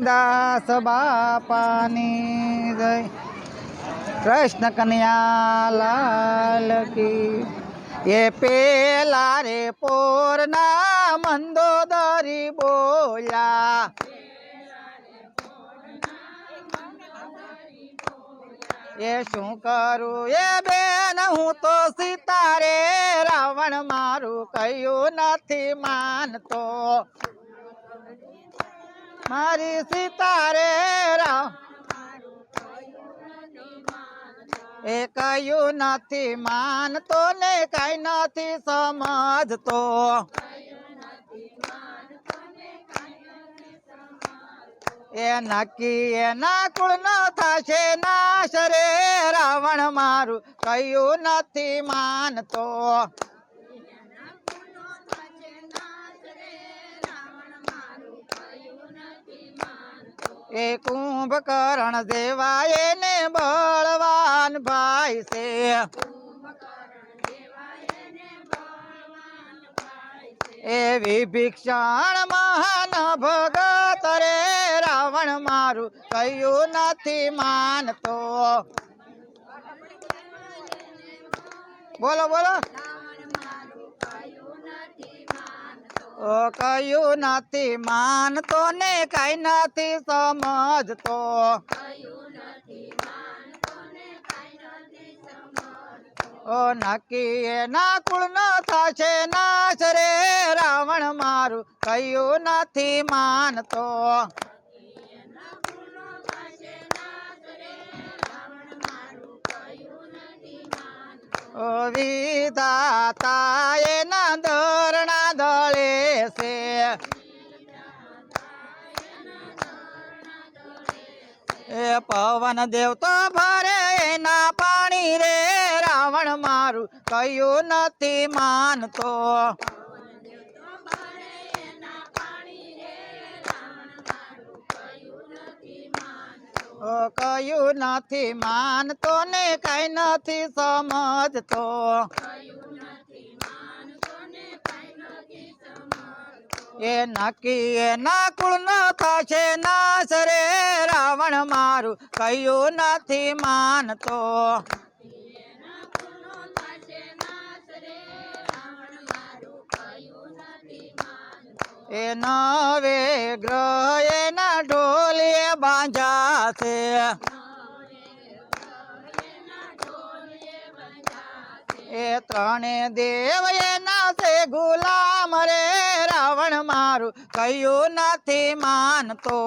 દાસ બાપાની જય. કૃષ્ણ કન્યા લાલ કી. એ પેલા રે પોરના મંદોદરી બોલ્યા. એ શું કરું? એ બેન, હું તો સીતારે રાવણ મારું કયું નથી માનતો. મારી સીતારે રામ. એ કયું નથી માનતો ને કઈ નથી સમજતો. એ નક્કી એના કુળ ન થશે નાશ રે રાવણ મારું. કયું નથી માનતો. એ કુંભકર્ણ દેવાય ને બળવાન ભાઈ છે. એ વિભીક્ષણ મહાન ભગત રે, રાવણ મારું કયું નથી માનતો? બોલો બોલો. ઓ કયું નથી, માનતો ને કઈ નથી, સમજતો. ઓ, નક્કી એના કુળ ન થશે નાશ રે, રાવણ મારું. કયું નથી, માનતો. વિધાતા એના ધરણા એ પવન દેવ તો ભરે એના પાણી રે, રાવણ મારું કયું નથી માનતો. કયું નથી માનતો ને કઈ નથી સમજતો. એ નક્કી એના કુળ ન થશે નાશ રે રાવણ મારું. કયું નથી માનતો. એના વે ગ્રહ એના ઢોલીએ બાંધ્યા છે. ત્રણે દેવ એના છે ગુલામ રે, રાવણ મારું કયું નથી માનતો.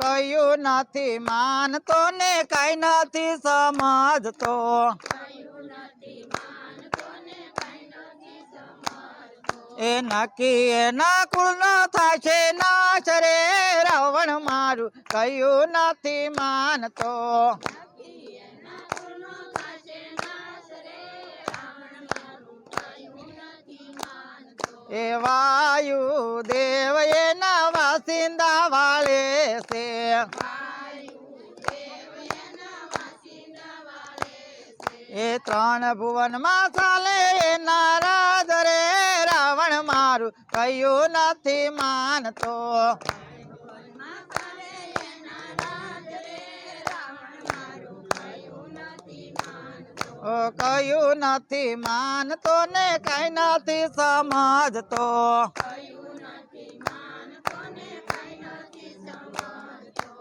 કયું નથી માનતો ને કઈ નથી સમજતો. એ નક્કી એના કુળ ન થશે નાશ રે, રાવણ મારું, કયું નથી માનતો. એ વાયુ દેવ, એના વાસિંદા વાળે છે. એ ત્રણ ભુવનમાં ચાલે એના રાજ રે રાવણ મારું કયું નથી માનતો. કયું નથી માનતો ને કઈ નથી સમજતો.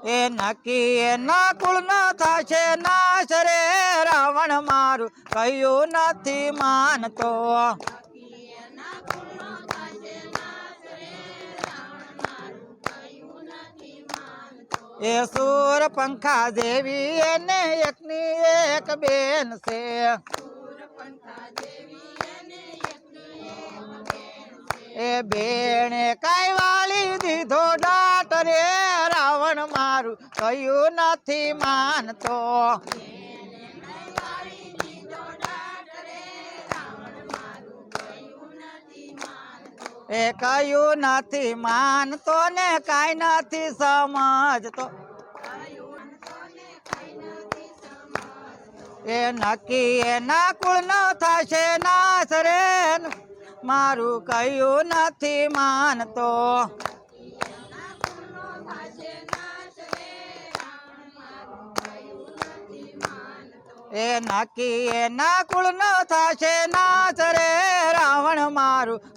એ નક્કી એના કુળ ન થશે, નાશ રે રાવણ મારું કયું નથી માનતો. એ સુર પંખા દેવી એને એકની એક બેન છે. એ બેણે કઈ વાળી દીધો ડાટ રે, રાવણ મારું કયું નથી માનતો. એ કયું નથી માનતો ને કાંઈ નથી સમજતો. એ નક્કી એના કુળ ન થશે ના રે મારું કયું નથી માનતો. એ નક્કી એના કુળ ન થશે નાશ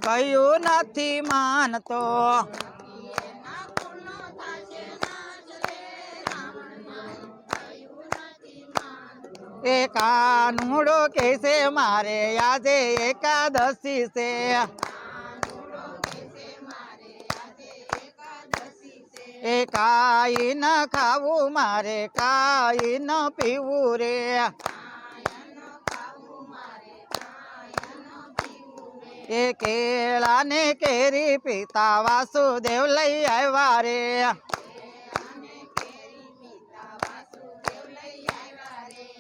કયું નથી માનતો? એ કાનુડો કેસે મારે આજે એકાદશી છે. એ કાઈ ન ખાવું, મારે કાઈ ન પીવું રે. એ કેળા ને કેરી પિતા વાસુદેવ લઈ આવ્યા રે.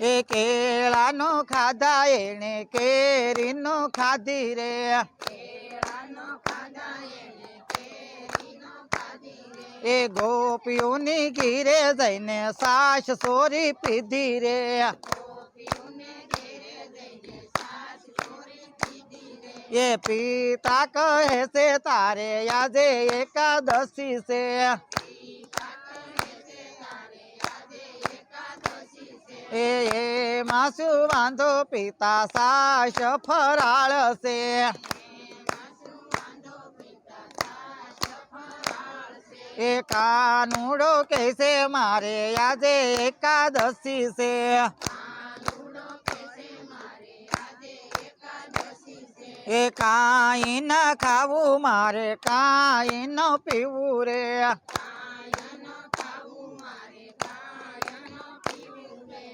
એ કેળાનો ખાધા, એને કેરીનો ખાધી રે. એ ગોપીઓની ઘીરે જઈને સાસ સોરી પીધી રે. એ પિતા કહે છે, તારે આજે એકાદશી છે. એ માસુ વાંધો, પિતા સાસ ફરાળ છે. એ કાનુડો કહેશે મારે આજે એકાદશી છે. એ કાંઈ ન ખાવું, મારે કાંઈ ન પીવું રે.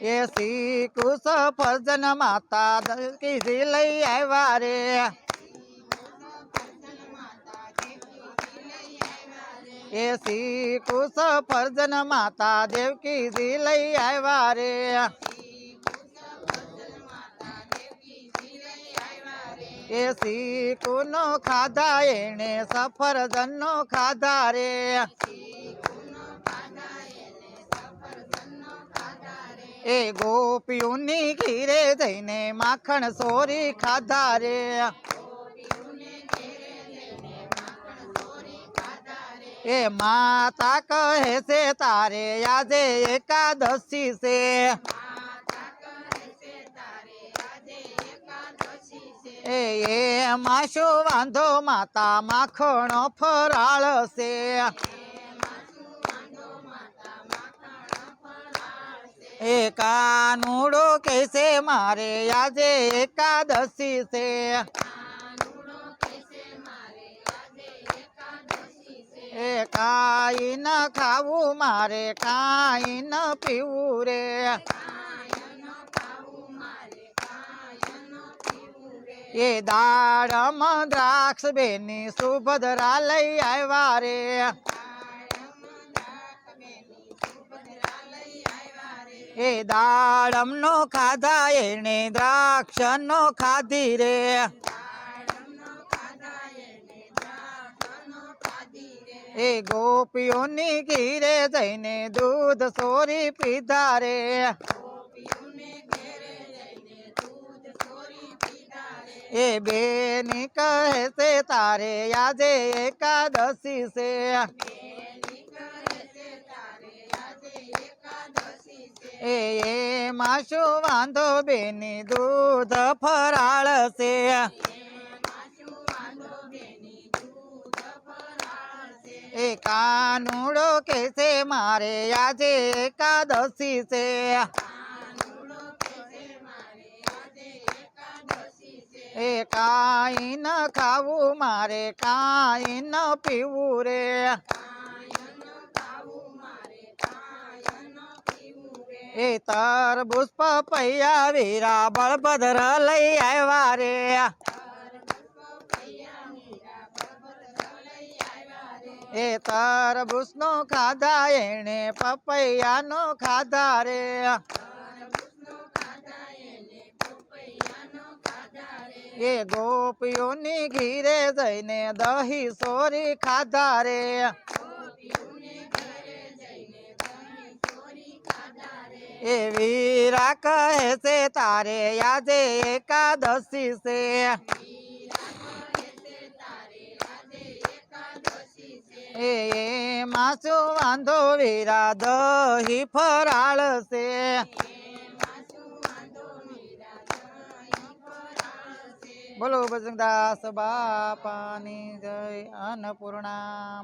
એ શ્રી કૃષ્ણ ફર્જન માતા કીધી લઈ આવ્યા રે. એ શ્રી કૃષ્ણ ફર્જન માતા દેવકીજી લઈ આવ્યા રે. એ શીકુનો ખાધા, એને સફરજનનો ખાધા રે. એ ગોપીઓની ઘીરે જઈને માખણ સોરી ખાધા રે. એ માતા કહે છે, તારે આજે એકાદશી છે. એ માશો વાંધો માતા માખણો ફરાળ છે એ કાનુડો કહેશે, મારે આજે એકાદશી છે. એ કાઈ ન ખાવું, મારે કાઈ ન પીવું રે. એ દાડમ દ્રાક્ષ બેની સુભદ્રા લઈ આવ્યા રે. એ દાડમ નો ખાધા એને દ્રાક્ષ નો ખાધી રે. એ ગોપીઓની ઘીરે જઈને દૂધ સોરી પીધા રે. એ બેની કહે છે તારે આજે એકાદશી છે એ એમાં શું વાંધો બેની દૂધ ફરાળ છે એ કાનુડો કે છે મારે આજે એકાદશી છે એ કાંઈ ન ખાવું, મારે કાંઈ ન પીવું રે. એ તરબૂચ પપૈયા વીરા બળભદ્ર લઈ આવ્યા રે. એ તરબૂચ નો ખાધા એને પપૈયા નો ખાધા રે. એ ગોપીઓની ઘીરે જઈને દહી સોરી ખાધા રે એ એ વીરા કહે છે તારે આજે એકાદશી છે એ એમાં શું વાંધો વીરા દહી ફરાળ છે બોલો બજરંગદાસ બાપાની જય અન્નપૂર્ણા